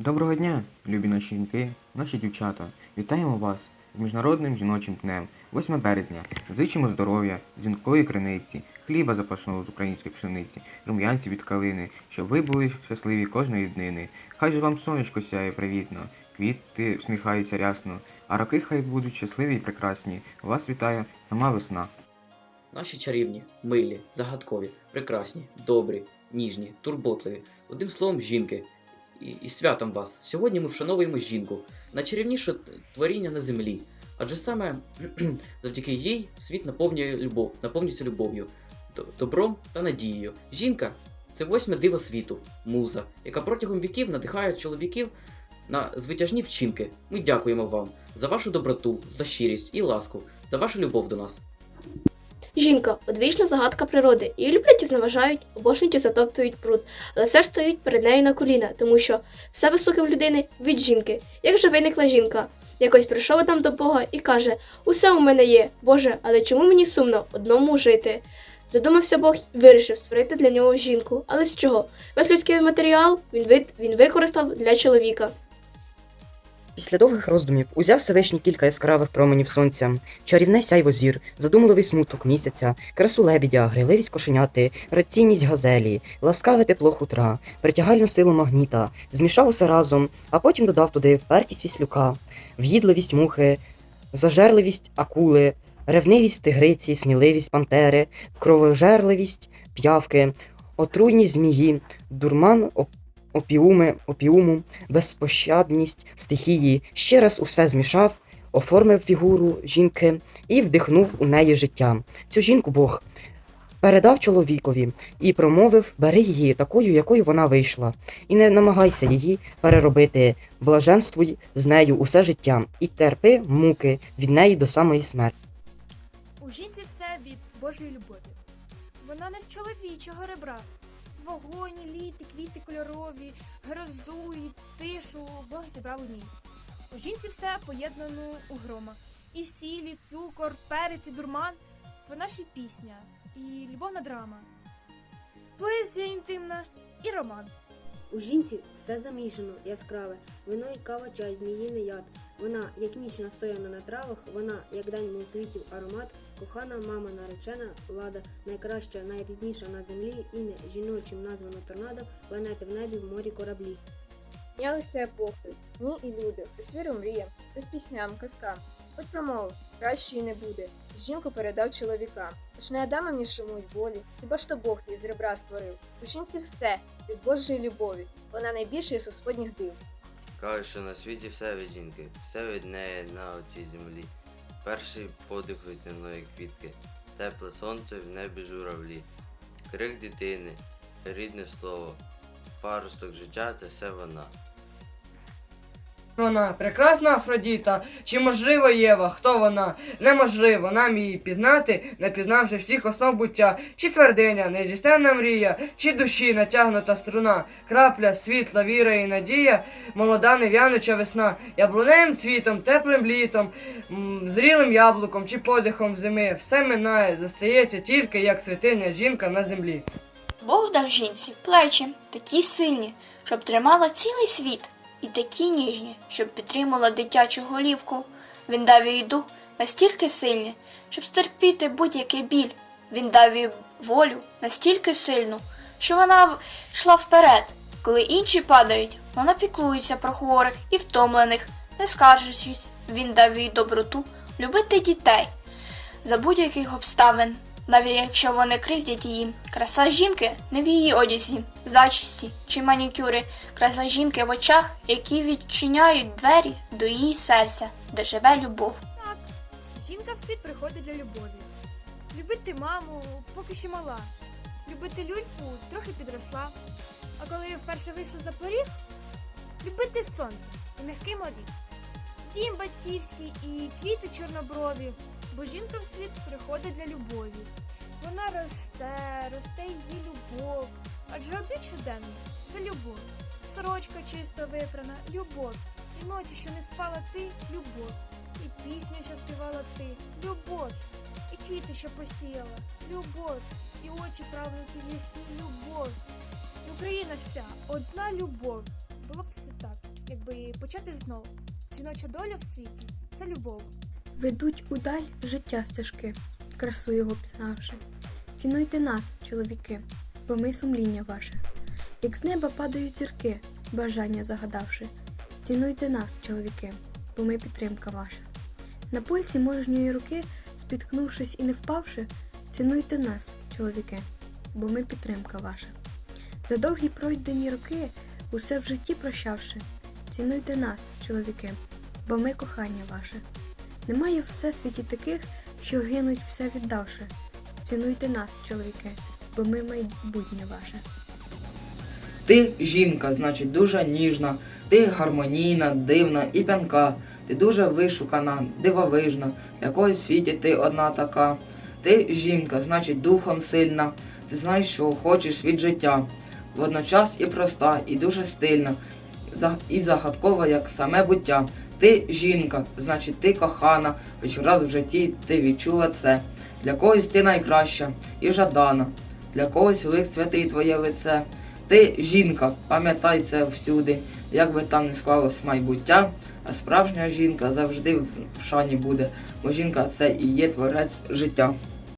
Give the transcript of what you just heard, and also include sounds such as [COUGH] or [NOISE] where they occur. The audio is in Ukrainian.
Доброго дня, любі наші жінки, наші дівчата. Вітаємо вас з Міжнародним жіночим днем, 8 березня. Зичимо здоров'я, дзвінкої криниці, хліба запашного з української пшениці, рум'янців від калини, щоб ви були щасливі кожної днини. Хай же вам сонечко сяє привітно, квіти всміхаються рясно, а роки хай будуть щасливі і прекрасні. Вас вітає сама весна. Наші чарівні, милі, загадкові, прекрасні, добрі, ніжні, турботливі. Одним словом, жінки. І, і святом вас. Сьогодні ми вшановуємо жінку, найчарівніше творіння на землі. Адже саме [CLEARS THROAT] завдяки їй світ наповнює любов, наповнюється любов'ю, добром та надією. Жінка це восьме диво світу, муза, яка протягом віків надихає чоловіків на звитяжні вчинки. Ми дякуємо вам за вашу доброту, за щирість і ласку, за вашу любов до нас. Жінка одвічна загадка природи. Її люблять і зневажають, обожнюють і затоптують пруд, але все ж стоять перед нею на коліна, тому що все високе в людини від жінки. Як же виникла жінка? Якось прийшов Адам до Бога і каже: Усе у мене є, Боже, але чому мені сумно одному жити? Задумався Бог і вирішив створити для нього жінку. Але з чого? Весь людський матеріал він, вид, він використав для чоловіка. Після довгих роздумів узяв Всевишній кілька яскравих променів сонця, чарівне сяйво зір, задумливий смуток місяця, красу лебідя, грайливість кошеняти, раційність газелі, ласкаве тепло хутра, притягальну силу магніта, змішав усе разом, а потім додав туди впертість віслюка, в'їдливість мухи, зажерливість акули, ревнивість тигриці, сміливість пантери, кровожерливість п'явки, отруйність змії, дурман опіуми, опіуму, безпощадність стихії, ще раз усе змішав, оформив фігуру жінки і вдихнув у неї життя. Цю жінку Бог передав чоловікові і промовив: бери її такою, якою вона вийшла, і не намагайся її переробити, блаженствуй з нею усе життя і терпи муки від неї до самої смерті. У жінці все від Божої любові. Вона не з чоловічого ребра. Вогонь, літи, квіти кольорові, грозу і тишу Бог зібрав у ній. У жінці все поєднано у грома. І сіль, і цукор, перець, і дурман. Вона і пісня, і любовна драма, поезія інтимна і роман. У жінці все замішано, яскраве, вино і кава, чай, зміїний яд. Вона, як ніч настояна на травах, вона, як день мов квітів аромат, кохана мама наречена, влада, найкраща, найрідніша на землі, ім'я жіночим названо торнадо, планети в небі, в морі кораблі. Мінялися епохи, дні і люди, без віру мріям, без пісням, казкам. Господь промовив, краще й не буде. Жінку передав чоловікам. Тож не Адамовні шумують болі, хіба ж то Бог її з ребра створив. У жінці все від Божої любові, вона найбільша із Господніх див. Кажуть, що на світі все від жінки, все від неї на оцій землі. Перший подих весняної квітки, тепле сонце в небі журавлі, крик дитини, рідне слово, паросток життя це все вона. Вона прекрасна Афродіта, чи можливо Єва? Хто вона? Неможливо. Нам її пізнати, не пізнавши всіх основ буття, чи твердиня, нездійсненна мрія, чи душі натягнута струна, крапля, світла, віра і надія, молода нев'януча весна, яблуневим цвітом, теплим літом, зрілим яблуком чи подихом зими, все минає, зостається тільки як святиня жінка на землі. Бог дав жінці плечі такі сильні, щоб тримала цілий світ, і такі ніжні, щоб підтримала дитячу голівку. Він дав їй дух настільки сильний, щоб стерпіти будь-який біль. Він дав їй волю настільки сильну, що вона йшла вперед. Коли інші падають, вона піклується про хворих і втомлених, не скаржачись. Він дав їй доброту любити дітей за будь-яких обставин, навіть якщо вони кривдять її. Краса жінки не в її одязі, зачісті чи манікюри, краса жінки в очах, які відчиняють двері до її серця, де живе любов. Так, жінка в світ приходить для любові. Любити маму, поки ще мала. Любити люльку трохи підросла. А коли вперше вийшла за поріг, любити сонце і м'який морів. Дім батьківський і квіти чорноброві, бо жінка в світ приходить для любові. Вона росте, росте її любов. Адже обід щоденний це любов. Сорочка чисто випрана, любов. І ночі, що не спала ти, любов. І пісню, що співала ти, любов. І квіти, що посіяла, любов. І очі правнуків ясні, любов. І Україна вся одна любов. Було б все так. аби почати знову. Жіноча доля в світі це любов. Ведуть удаль життя стежки, красу його пізнавши. Цінуйте нас, чоловіки, бо ми сумління ваше. Як з неба падають зірки, бажання загадавши. Цінуйте нас, чоловіки, бо ми підтримка ваша. На пульсі мужньої руки, спіткнувшись і не впавши, цінуйте нас, чоловіки, бо ми підтримка ваша. За довгі пройдені роки, усе в житті прощавши, цінуйте нас, чоловіки, бо ми кохання ваше. Немає в всесвіті таких, що гинуть все віддавши. Цінуйте нас, чоловіки, бо ми майбутнє ваше. Ти жінка, значить, дуже ніжна, ти гармонійна, дивна і п'янка. Ти дуже вишукана, дивовижна, в якоїсь світі ти одна така. Ти жінка, значить, духом сильна, ти знаєш, що хочеш від життя. Водночас і проста, і дуже стильна, і загадкова, як саме буття. Ти жінка, значить, ти кохана, хоч раз в житті ти відчула це. Для когось ти найкраща і жадана, для когось лик святий твоє лице. Ти жінка, пам'ятай це всюди, як би там не склалось майбуття, а справжня жінка завжди в шані буде, бо жінка це і є творець життя.